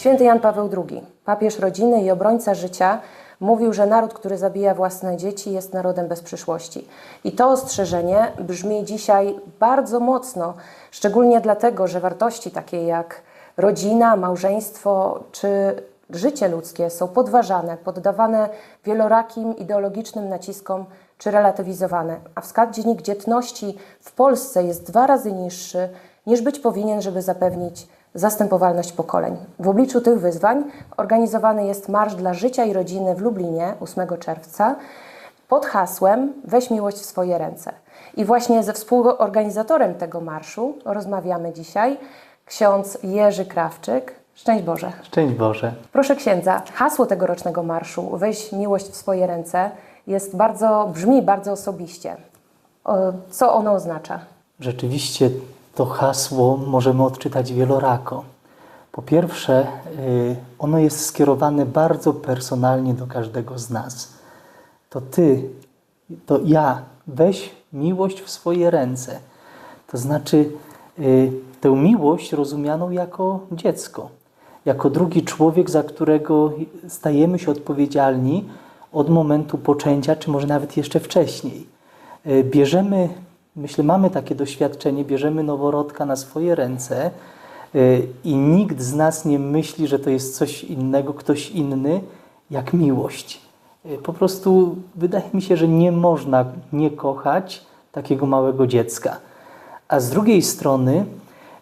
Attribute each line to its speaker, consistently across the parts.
Speaker 1: Święty Jan Paweł II, papież rodziny i obrońca życia, mówił, że naród, który zabija własne dzieci, jest narodem bez przyszłości. I to ostrzeżenie brzmi dzisiaj bardzo mocno, szczególnie dlatego, że wartości takie jak rodzina, małżeństwo czy życie ludzkie są podważane, poddawane wielorakim ideologicznym naciskom czy relatywizowane, a wskaźnik dzietności w Polsce jest dwa razy niższy niż być powinien, żeby zapewnić zastępowalność pokoleń. W obliczu tych wyzwań organizowany jest Marsz dla Życia i Rodziny w Lublinie 8 czerwca pod hasłem Weź miłość w swoje ręce. I właśnie ze współorganizatorem tego marszu rozmawiamy dzisiaj, ksiądz Jerzy Krawczyk. Szczęść Boże.
Speaker 2: Szczęść Boże.
Speaker 1: Proszę księdza, hasło tegorocznego marszu Weź miłość w swoje ręce jest bardzo, brzmi bardzo osobiście. Co ono oznacza?
Speaker 2: Rzeczywiście to hasło możemy odczytać wielorako. Po pierwsze, y, ono jest skierowane bardzo personalnie do każdego z nas. To ty, to ja, weź miłość w swoje ręce. To znaczy, y, tę miłość rozumianą jako dziecko, jako drugi człowiek, za którego stajemy się odpowiedzialni od momentu poczęcia, czy może nawet jeszcze wcześniej. Y, Bierzemy, myślę, mamy takie doświadczenie, bierzemy noworodka na swoje ręce y, i nikt z nas nie myśli, że to jest coś innego, ktoś inny, jak miłość. Y, Po prostu wydaje mi się, że nie można nie kochać takiego małego dziecka. A z drugiej strony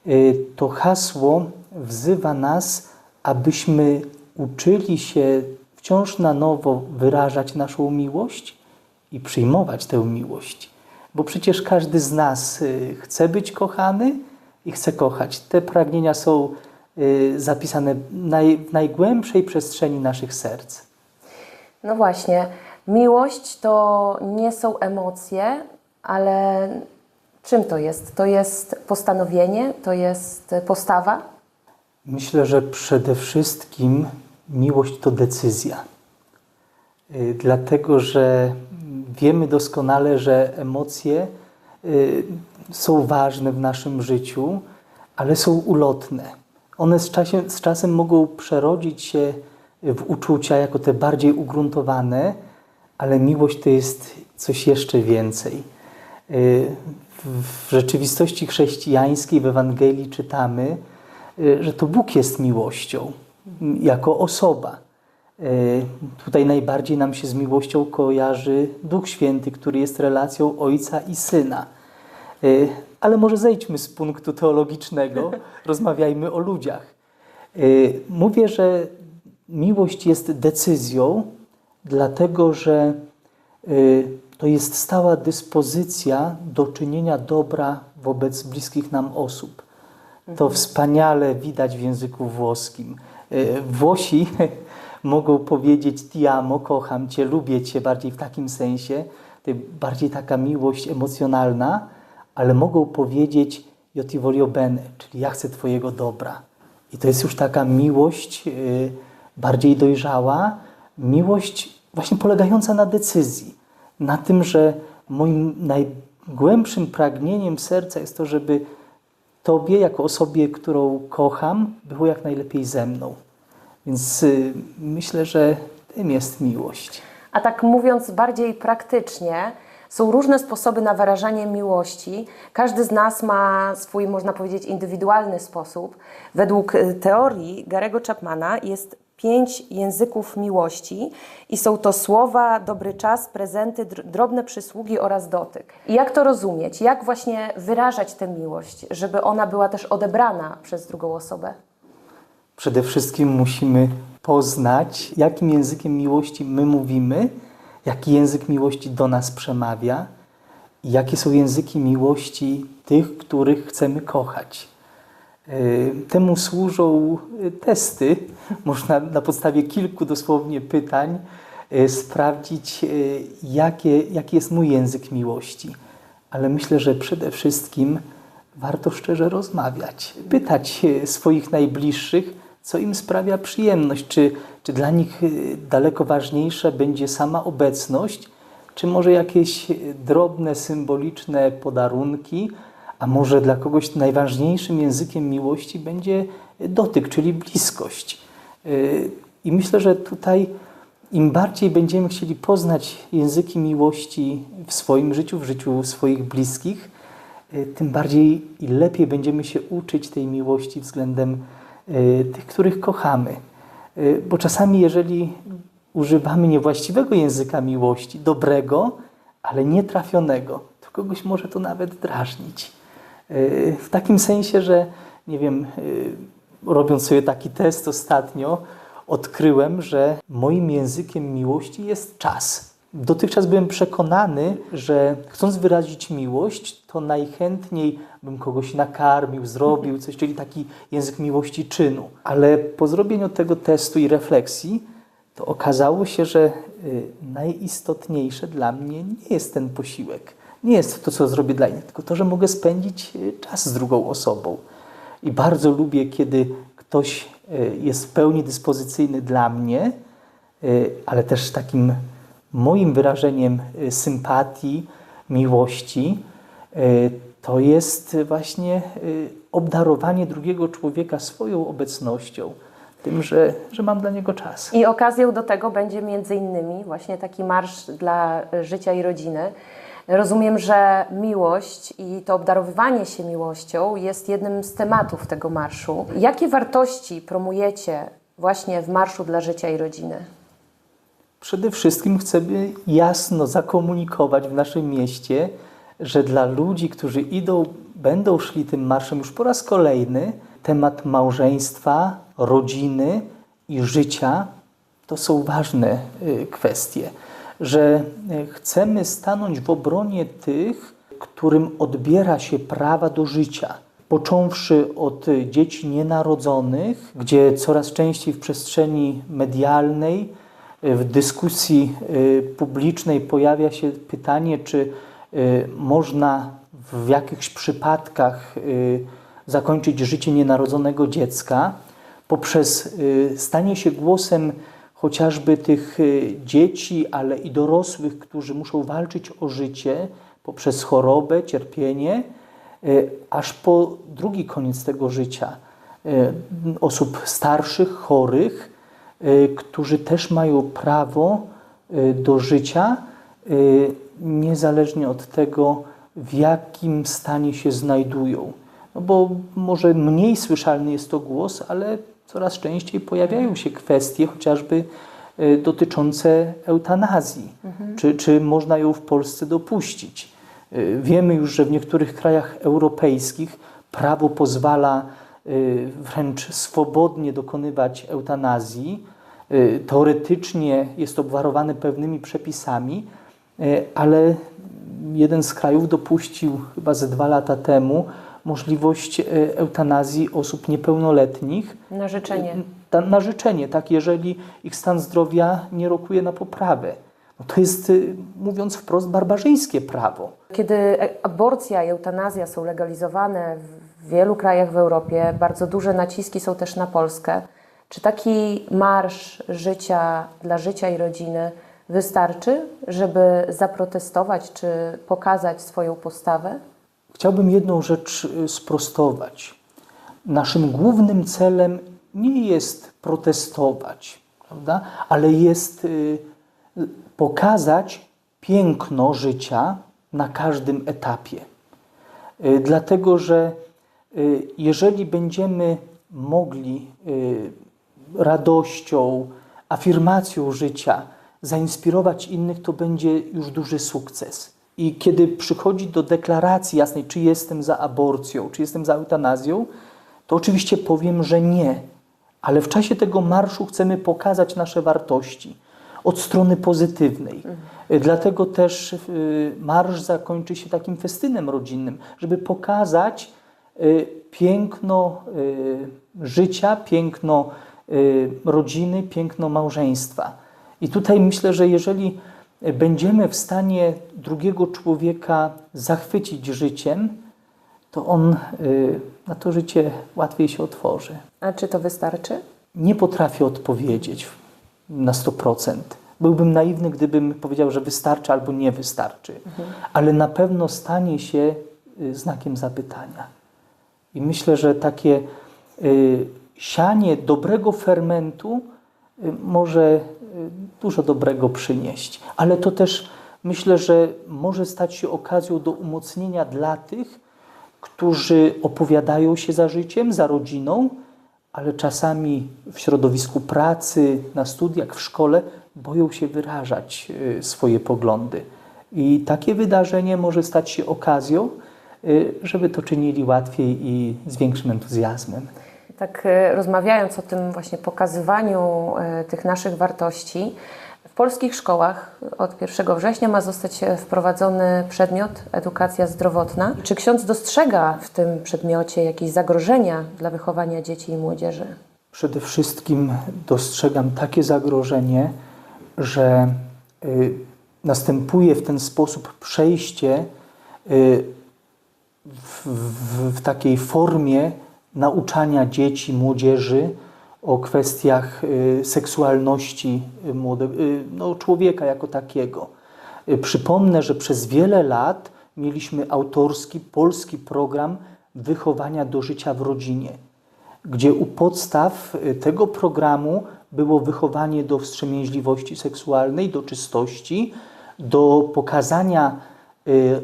Speaker 2: y, to hasło wzywa nas, abyśmy uczyli się wciąż na nowo wyrażać naszą miłość i przyjmować tę miłość. Bo przecież każdy z nas y, chce być kochany i chce kochać. Te pragnienia są y, zapisane w najgłębszej przestrzeni naszych serc.
Speaker 1: No właśnie, miłość to nie są emocje, ale czym to jest? To jest postanowienie, to jest postawa.
Speaker 2: Myślę, że przede wszystkim miłość to decyzja. Y, Dlatego, że wiemy doskonale, że emocje y, są ważne w naszym życiu, ale są ulotne. One z czasem, z czasem mogą przerodzić się w uczucia jako te bardziej ugruntowane, ale miłość to jest coś jeszcze więcej. Y, W rzeczywistości chrześcijańskiej, w Ewangelii czytamy, y, że to Bóg jest miłością jako osoba. Y, Tutaj najbardziej nam się z miłością kojarzy Duch Święty, który jest relacją Ojca i Syna. Y, Ale może zejdźmy z punktu teologicznego, rozmawiajmy o ludziach. Y, Mówię, że miłość jest decyzją, dlatego że to jest stała dyspozycja do czynienia dobra wobec bliskich nam osób. To wspaniale widać w języku włoskim. Włosi mogą powiedzieć ti amo, kocham cię, lubię cię, bardziej w takim sensie, bardziej taka miłość emocjonalna, ale mogą powiedzieć io ti voglio bene, czyli ja chcę twojego dobra. I to jest już taka miłość y, bardziej dojrzała, miłość właśnie polegająca na decyzji, na tym, że moim najgłębszym pragnieniem serca jest to, żeby Tobie, jako osobie, którą kocham, było jak najlepiej ze mną. Więc y, myślę, że tym jest miłość.
Speaker 1: A tak mówiąc bardziej praktycznie, są różne sposoby na wyrażanie miłości. Każdy z nas ma swój, można powiedzieć, indywidualny sposób. Według y, teorii Garego Chapmana jest pięć języków miłości i są to słowa, dobry czas, prezenty, dr- drobne przysługi oraz dotyk. I jak to rozumieć? Jak właśnie wyrażać tę miłość, żeby ona była też odebrana przez drugą osobę?
Speaker 2: Przede wszystkim musimy poznać, jakim językiem miłości my mówimy, jaki język miłości do nas przemawia jakie są języki miłości tych, których chcemy kochać. Y, Temu służą y, testy. Można na podstawie kilku dosłownie pytań y, sprawdzić, jakie, jaki jest mój język miłości. Ale myślę, że przede wszystkim warto szczerze rozmawiać, pytać swoich najbliższych, co im sprawia przyjemność, czy, czy dla nich y, daleko ważniejsza będzie sama obecność, czy może jakieś y, drobne, symboliczne podarunki, a może dla kogoś najważniejszym językiem miłości będzie dotyk, czyli bliskość. Y, I myślę, że tutaj im bardziej będziemy chcieli poznać języki miłości w swoim życiu, w życiu swoich bliskich, y, tym bardziej i lepiej będziemy się uczyć tej miłości względem y, tych, których kochamy. Y, Bo czasami, jeżeli używamy niewłaściwego języka miłości, dobrego, ale nietrafionego, to kogoś może to nawet drażnić. Y, W takim sensie, że nie wiem, y, robiąc sobie taki test ostatnio, odkryłem, że moim językiem miłości jest czas. Dotychczas byłem przekonany, że chcąc wyrazić miłość, to najchętniej bym kogoś nakarmił, zrobił coś, czyli taki język miłości czynu. Ale po zrobieniu tego testu i refleksji, to okazało się, że y, najistotniejsze dla mnie nie jest ten posiłek. Nie jest to, co zrobię dla innych, tylko to, że mogę spędzić y, czas z drugą osobą. I bardzo lubię, kiedy ktoś y, jest w pełni dyspozycyjny dla mnie, ale też takim moim wyrażeniem y, sympatii, miłości, y, to jest właśnie y, obdarowanie drugiego człowieka swoją obecnością, tym, że, że mam dla niego czas.
Speaker 1: I okazją do tego będzie między innymi właśnie taki marsz dla życia i rodziny. Rozumiem, że miłość i to obdarowywanie się miłością jest jednym z tematów tego marszu. Jakie wartości promujecie właśnie w Marszu dla Życia i Rodziny?
Speaker 2: Przede wszystkim chcemy jasno zakomunikować w naszym mieście, że dla ludzi, którzy idą, będą szli tym marszem już po raz kolejny, temat małżeństwa, rodziny i życia to są ważne y, kwestie. Że y, chcemy stanąć w obronie tych, którym odbiera się prawa do życia. Począwszy od dzieci nienarodzonych, gdzie coraz częściej w przestrzeni medialnej, w dyskusji y, publicznej pojawia się pytanie, czy y, można w jakichś przypadkach y, zakończyć życie nienarodzonego dziecka poprzez y, stanie się głosem chociażby tych y, dzieci, ale i dorosłych, którzy muszą walczyć o życie poprzez chorobę, cierpienie, y, aż po drugi koniec tego życia. Y, Osób starszych, chorych, y, którzy też mają prawo y, do życia, y, niezależnie od tego, w jakim stanie się znajdują. No bo może mniej słyszalny jest to głos, ale coraz częściej pojawiają się kwestie chociażby y, dotyczące eutanazji. Czy, czy można ją w Polsce dopuścić? Y, Wiemy już, że w niektórych krajach europejskich prawo pozwala y, wręcz swobodnie dokonywać eutanazji. Y, Teoretycznie jest obwarowane pewnymi przepisami, y, ale jeden z krajów dopuścił chyba ze dwa lata temu możliwość y, eutanazji osób niepełnoletnich
Speaker 1: Na życzenie.
Speaker 2: ta, na życzenie, tak, jeżeli ich stan zdrowia nie rokuje na poprawę. No to jest, y, mówiąc wprost, barbarzyńskie prawo.
Speaker 1: Kiedy e- aborcja i eutanazja są legalizowane w wielu krajach w Europie, bardzo duże naciski są też na Polskę. Czy taki marsz życia dla życia i rodziny wystarczy, żeby zaprotestować czy pokazać swoją postawę?
Speaker 2: Chciałbym jedną rzecz y, sprostować. Naszym głównym celem nie jest protestować, prawda? ale jest y, pokazać piękno życia na każdym etapie. Y, Dlatego, że jeżeli będziemy mogli y, radością, afirmacją życia zainspirować innych, to będzie już duży sukces. I kiedy przychodzi do deklaracji jasnej, czy jestem za aborcją, czy jestem za eutanazją, to oczywiście powiem, że nie. Ale w czasie tego marszu chcemy pokazać nasze wartości od strony pozytywnej. Y, Dlatego też y, marsz zakończy się takim festynem rodzinnym, żeby pokazać y, piękno y, życia, piękno y, rodziny, piękno małżeństwa. I tutaj myślę, że jeżeli będziemy w stanie drugiego człowieka zachwycić życiem, to on y, na to życie łatwiej się otworzy.
Speaker 1: A czy to wystarczy?
Speaker 2: Nie potrafię odpowiedzieć na 100%. Byłbym naiwny, gdybym powiedział, że wystarczy albo nie wystarczy, ale na pewno stanie się y, znakiem zapytania. I myślę, że takie y, sianie dobrego fermentu y, może y, dużo dobrego przynieść. Ale to też myślę, że może stać się okazją do umocnienia dla tych, którzy opowiadają się za życiem, za rodziną, ale czasami w środowisku pracy, na studiach, w szkole boją się wyrażać swoje poglądy. I takie wydarzenie może stać się okazją, żeby to czynili łatwiej i z większym entuzjazmem.
Speaker 1: Tak e, rozmawiając o tym właśnie pokazywaniu e, tych naszych wartości, w polskich szkołach od 1 września ma zostać e, wprowadzony przedmiot edukacja zdrowotna. Czy ksiądz dostrzega w tym przedmiocie jakieś zagrożenia dla wychowania dzieci i młodzieży?
Speaker 2: Przede wszystkim dostrzegam takie zagrożenie, że y, następuje w ten sposób przejście y, w, w, w takiej formie nauczania dzieci, młodzieży o kwestiach y, seksualności y, młode, y, no, człowieka jako takiego. Przypomnę, że przez wiele lat mieliśmy autorski polski program wychowania do życia w rodzinie gdzie u podstaw tego programu było wychowanie do wstrzemięźliwości seksualnej, do czystości, do pokazania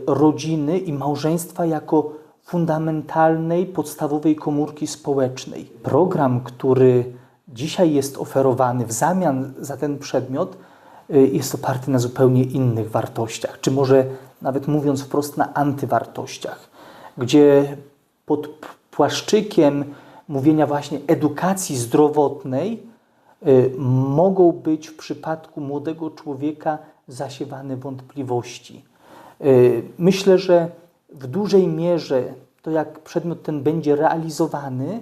Speaker 2: rodziny i małżeństwa jako fundamentalnej, podstawowej komórki społecznej. Program, który dzisiaj jest oferowany w zamian za ten przedmiot, y, jest oparty na zupełnie innych wartościach, czy może nawet mówiąc wprost na antywartościach, gdzie pod płaszczykiem mówienia właśnie edukacji zdrowotnej y, mogą być w przypadku młodego człowieka zasiewane wątpliwości. Y, Myślę, że w dużej mierze to, jak przedmiot ten będzie realizowany,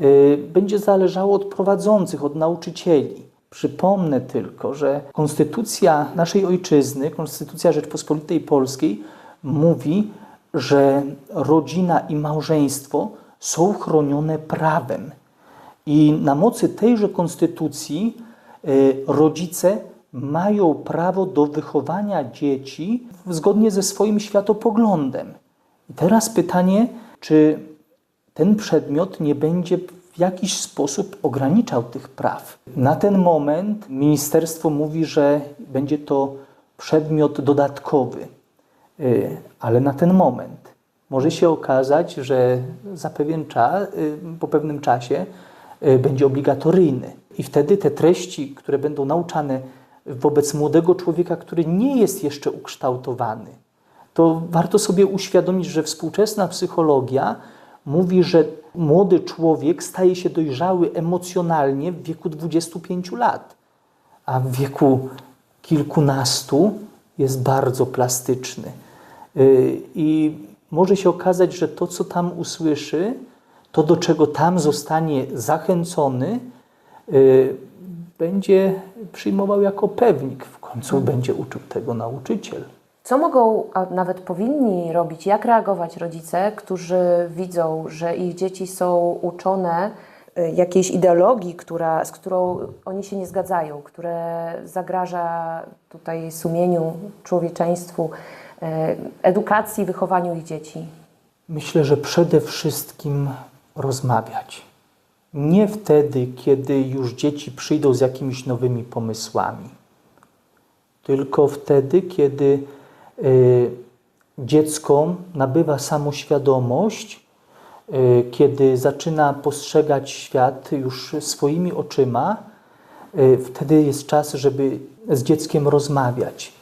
Speaker 2: y, będzie zależało od prowadzących, od nauczycieli. Przypomnę tylko, że Konstytucja naszej ojczyzny, Konstytucja Rzeczpospolitej Polskiej mówi, że rodzina i małżeństwo są chronione prawem. I na mocy tejże konstytucji y, rodzice mają prawo do wychowania dzieci zgodnie ze swoim światopoglądem. I teraz pytanie, czy ten przedmiot nie będzie w jakiś sposób ograniczał tych praw. Na ten moment ministerstwo mówi, że będzie to przedmiot dodatkowy, Y, ale na ten moment może się okazać, że za pewien czas, po pewnym czasie y, będzie obligatoryjny. I wtedy te treści, które będą nauczane wobec młodego człowieka, który nie jest jeszcze ukształtowany, to warto sobie uświadomić, że współczesna psychologia mówi, że młody człowiek staje się dojrzały emocjonalnie w wieku 25 lat, a w wieku kilkunastu jest bardzo plastyczny. Y, I może się okazać, że to, co tam usłyszy, to, do czego tam zostanie zachęcony, y, będzie przyjmował jako pewnik. W końcu będzie uczył tego nauczyciel.
Speaker 1: Co mogą, a nawet powinni robić, jak reagować rodzice, którzy widzą, że ich dzieci są uczone y, jakiejś ideologii, która, z którą oni się nie zgadzają, które zagraża tutaj sumieniu, człowieczeństwu, y, edukacji, wychowaniu ich dzieci?
Speaker 2: Myślę, że przede wszystkim rozmawiać. Nie wtedy, kiedy już dzieci przyjdą z jakimiś nowymi pomysłami, tylko wtedy, kiedy y, dziecko nabywa samoświadomość, y, kiedy zaczyna postrzegać świat już swoimi oczyma, y, wtedy jest czas, żeby z dzieckiem rozmawiać,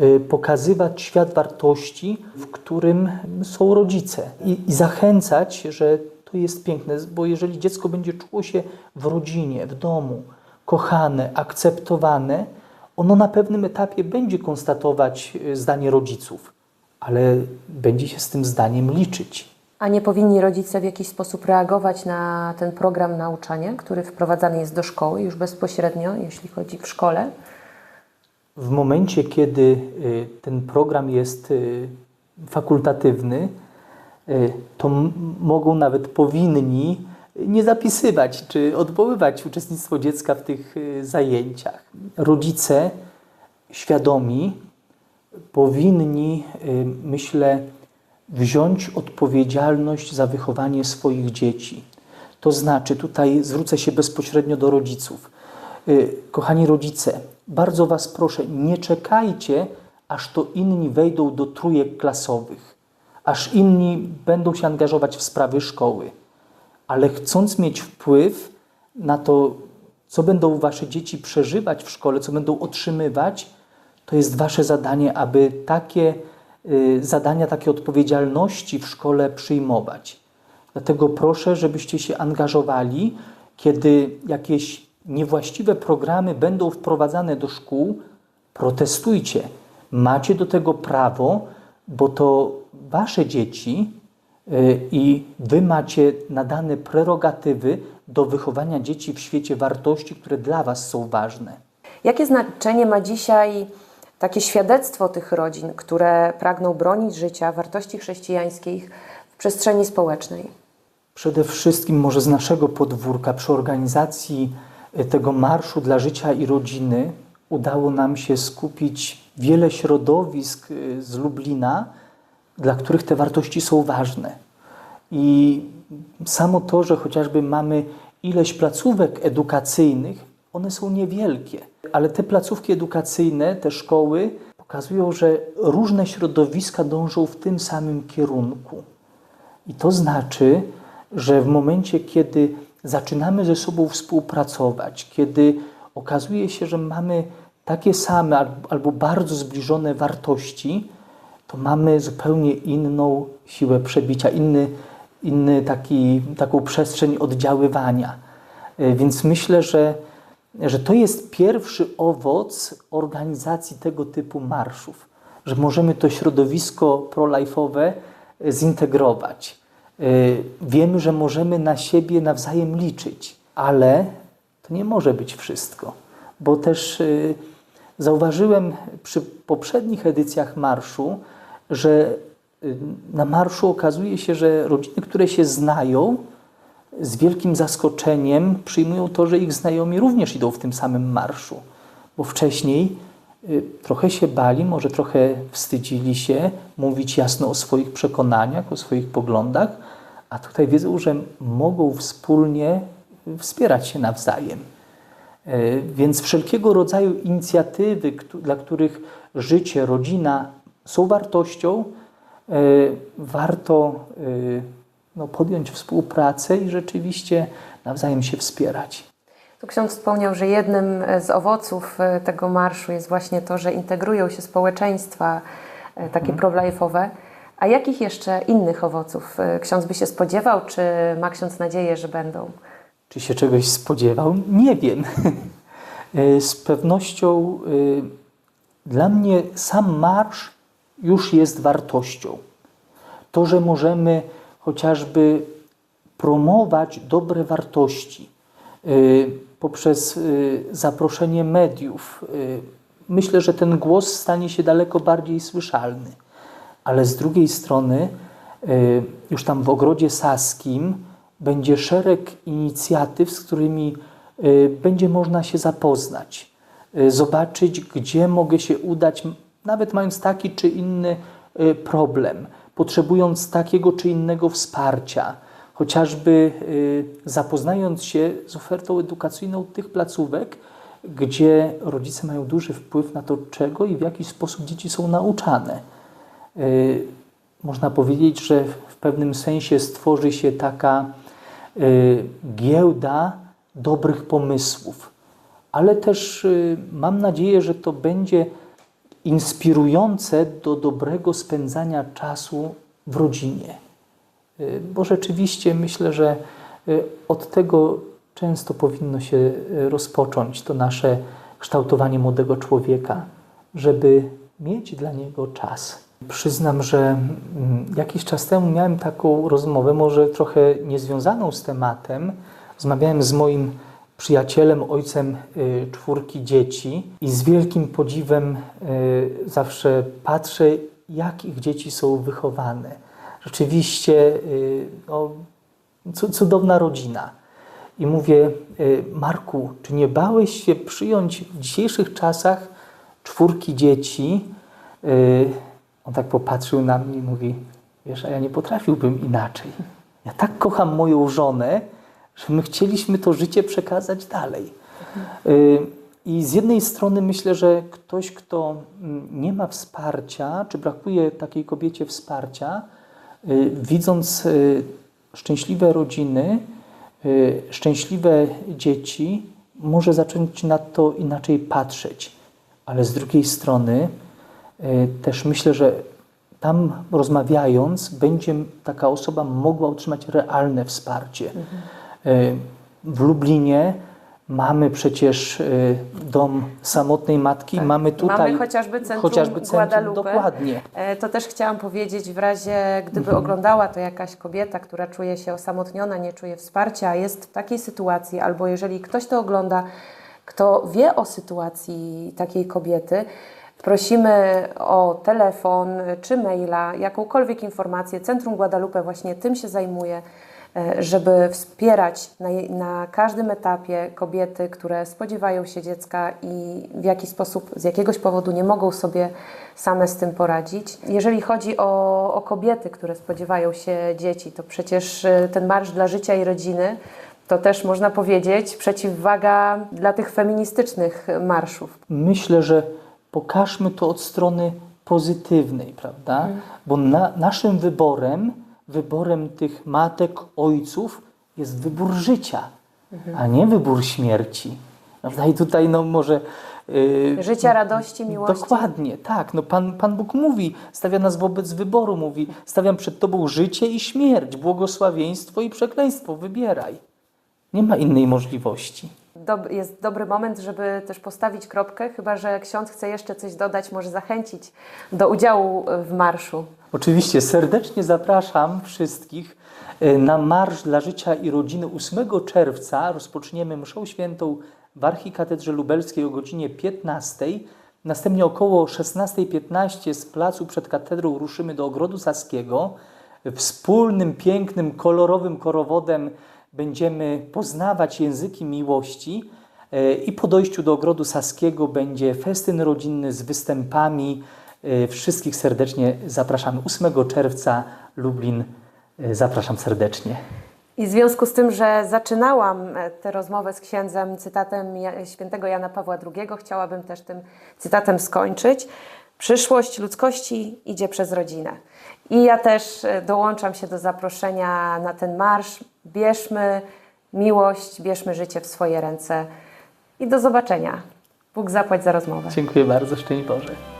Speaker 2: y, pokazywać świat wartości, w którym są rodzice i, i zachęcać, że jest piękne, bo jeżeli dziecko będzie czuło się w rodzinie, w domu, kochane, akceptowane, ono na pewnym etapie będzie konstatować y, zdanie rodziców, ale będzie się z tym zdaniem liczyć.
Speaker 1: A nie powinni rodzice w jakiś sposób reagować na ten program nauczania, który wprowadzany jest do szkoły już bezpośrednio, jeśli chodzi w szkole?
Speaker 2: W momencie, kiedy y, ten program jest y, fakultatywny, to m- mogą nawet powinni nie zapisywać czy odwoływać uczestnictwo dziecka w tych y, zajęciach. Rodzice świadomi powinni, y, myślę, wziąć odpowiedzialność za wychowanie swoich dzieci. To znaczy, tutaj zwrócę się bezpośrednio do rodziców. Y, Kochani rodzice, bardzo Was proszę, nie czekajcie, aż to inni wejdą do trójek klasowych, aż inni będą się angażować w sprawy szkoły. Ale chcąc mieć wpływ na to, co będą Wasze dzieci przeżywać w szkole, co będą otrzymywać, to jest Wasze zadanie, aby takie y, zadania, takie odpowiedzialności w szkole przyjmować. Dlatego proszę, żebyście się angażowali, kiedy jakieś niewłaściwe programy będą wprowadzane do szkół, protestujcie. Macie do tego prawo, bo to wasze dzieci y, i wy macie nadane prerogatywy do wychowania dzieci w świecie wartości, które dla was są ważne.
Speaker 1: Jakie znaczenie ma dzisiaj takie świadectwo tych rodzin, które pragną bronić życia, wartości chrześcijańskich w przestrzeni społecznej?
Speaker 2: Przede wszystkim może z naszego podwórka przy organizacji y, tego Marszu dla Życia i Rodziny udało nam się skupić wiele środowisk y, z Lublina, dla których te wartości są ważne. I samo to, że chociażby mamy ileś placówek edukacyjnych, one są niewielkie, ale te placówki edukacyjne, te szkoły pokazują, że różne środowiska dążą w tym samym kierunku. I to znaczy, że w momencie, kiedy zaczynamy ze sobą współpracować, kiedy okazuje się, że mamy takie same al- albo bardzo zbliżone wartości, to mamy zupełnie inną siłę przebicia, inny, inny taki, taką przestrzeń oddziaływania. E, Więc myślę, że, że to jest pierwszy owoc organizacji tego typu marszów, że możemy to środowisko prolife'owe e, zintegrować. E, Wiemy, że możemy na siebie nawzajem liczyć, ale to nie może być wszystko, bo też zauważyłem przy poprzednich edycjach marszu, że y, na marszu okazuje się, że rodziny, które się znają, z wielkim zaskoczeniem przyjmują to, że ich znajomi również idą w tym samym marszu, bo wcześniej y, trochę się bali, może trochę wstydzili się mówić jasno o swoich przekonaniach, o swoich poglądach, a tutaj wiedzą, że mogą wspólnie wspierać się nawzajem. Więc wszelkiego rodzaju inicjatywy, dla których życie, rodzina są wartością, e, warto e, no, podjąć współpracę i rzeczywiście nawzajem się wspierać.
Speaker 1: Tu ksiądz wspomniał, że jednym z owoców e, tego marszu jest właśnie to, że integrują się społeczeństwa takie pro-life'owe. A jakich jeszcze innych owoców ksiądz by się spodziewał, czy ma ksiądz nadzieję, że będą?
Speaker 2: Czy się czegoś spodziewał? Nie wiem. Z pewnością dla mnie sam marsz już jest wartością. To, że możemy chociażby promować dobre wartości e, poprzez e, zaproszenie mediów. e, Myślę, że ten głos stanie się daleko bardziej słyszalny. Ale z drugiej strony, y, już tam w ogrodzie saskim będzie szereg inicjatyw, z którymi y, będzie można się zapoznać, y, zobaczyć, gdzie mogę się udać, nawet mając taki czy inny y, problem, potrzebując takiego czy innego wsparcia, chociażby y, zapoznając się z ofertą edukacyjną tych placówek, gdzie rodzice mają duży wpływ na to, czego i w jaki sposób dzieci są nauczane. Y, Można powiedzieć, że w pewnym sensie stworzy się taka giełda dobrych pomysłów, ale też mam nadzieję, że to będzie inspirujące do dobrego spędzania czasu w rodzinie. Y, Bo rzeczywiście myślę, że y, od tego często powinno się y, rozpocząć to nasze kształtowanie młodego człowieka, żeby mieć dla niego czas. Przyznam, że mm, jakiś czas temu miałem taką rozmowę, może trochę niezwiązaną z tematem. Rozmawiałem z moim przyjacielem, ojcem y, czwórki dzieci i z wielkim podziwem y, zawsze patrzę, jak ich dzieci są wychowane. Rzeczywiście y, no, cu- cudowna rodzina. I mówię, Marku, czy nie bałeś się przyjąć w dzisiejszych czasach czwórki dzieci? On tak popatrzył na mnie i mówi, wiesz, a ja nie potrafiłbym inaczej. Ja tak kocham moją żonę, że my chcieliśmy to życie przekazać dalej. Y, I z jednej strony myślę, że ktoś, kto mm, nie ma wsparcia, czy brakuje takiej kobiecie wsparcia, y, widząc y, szczęśliwe rodziny, szczęśliwe dzieci, może zacząć na to inaczej patrzeć. Ale z drugiej strony też myślę, że tam rozmawiając, będzie taka osoba mogła otrzymać realne wsparcie. Y, W Lublinie mamy przecież y, dom samotnej matki, mamy tutaj
Speaker 1: Mamy chociażby centrum
Speaker 2: chociażby centrum,
Speaker 1: Guadalupe.
Speaker 2: dokładnie.
Speaker 1: E, To też chciałam powiedzieć w razie, gdyby
Speaker 2: Mhm.
Speaker 1: oglądała to jakaś kobieta, która czuje się osamotniona, nie czuje wsparcia, jest w takiej sytuacji, albo jeżeli ktoś to ogląda, kto wie o sytuacji takiej kobiety, prosimy o telefon czy maila, jakąkolwiek informację. Centrum Guadalupe właśnie tym się zajmuje, żeby wspierać na, na każdym etapie kobiety, które spodziewają się dziecka i w jakiś sposób, z jakiegoś powodu nie mogą sobie same z tym poradzić. Jeżeli chodzi o, o kobiety, które spodziewają się dzieci, to przecież e, ten Marsz dla Życia i Rodziny to też można powiedzieć przeciwwaga dla tych feministycznych marszów.
Speaker 2: Myślę, że pokażmy to od strony pozytywnej, prawda? Bo na, naszym wyborem, wyborem tych matek, ojców jest wybór życia, a nie wybór śmierci. Prawda? I tutaj no może... yy,
Speaker 1: Życia, radości, miłości.
Speaker 2: Dokładnie, tak. No Pan, Pan Bóg mówi, stawia nas wobec wyboru, mówi, stawiam przed Tobą życie i śmierć, błogosławieństwo i przekleństwo, wybieraj. Nie ma innej możliwości.
Speaker 1: Dob- jest dobry moment, żeby też postawić kropkę, chyba że ksiądz chce jeszcze coś dodać, może zachęcić do udziału w marszu.
Speaker 2: Oczywiście serdecznie zapraszam wszystkich e, na Marsz dla Życia i Rodziny 8 czerwca. Rozpoczniemy mszą świętą w Archikatedrze Lubelskiej o godzinie 15. Następnie około 16.15 z placu przed katedrą ruszymy do Ogrodu Saskiego. Wspólnym, pięknym, kolorowym korowodem będziemy poznawać języki miłości. E, I po dojściu do Ogrodu Saskiego będzie festyn rodzinny z występami. E, Wszystkich serdecznie zapraszamy. 8 czerwca Lublin. E, Zapraszam serdecznie.
Speaker 1: I w związku z tym, że zaczynałam tę rozmowę z księdzem cytatem świętego Jana Pawła II, chciałabym też tym cytatem skończyć. Przyszłość ludzkości idzie przez rodzinę. I ja też e, dołączam się do zaproszenia na ten marsz. Bierzmy miłość, bierzmy życie w swoje ręce. I do zobaczenia. Bóg zapłać za rozmowę.
Speaker 2: Dziękuję bardzo. Szczęść Boże.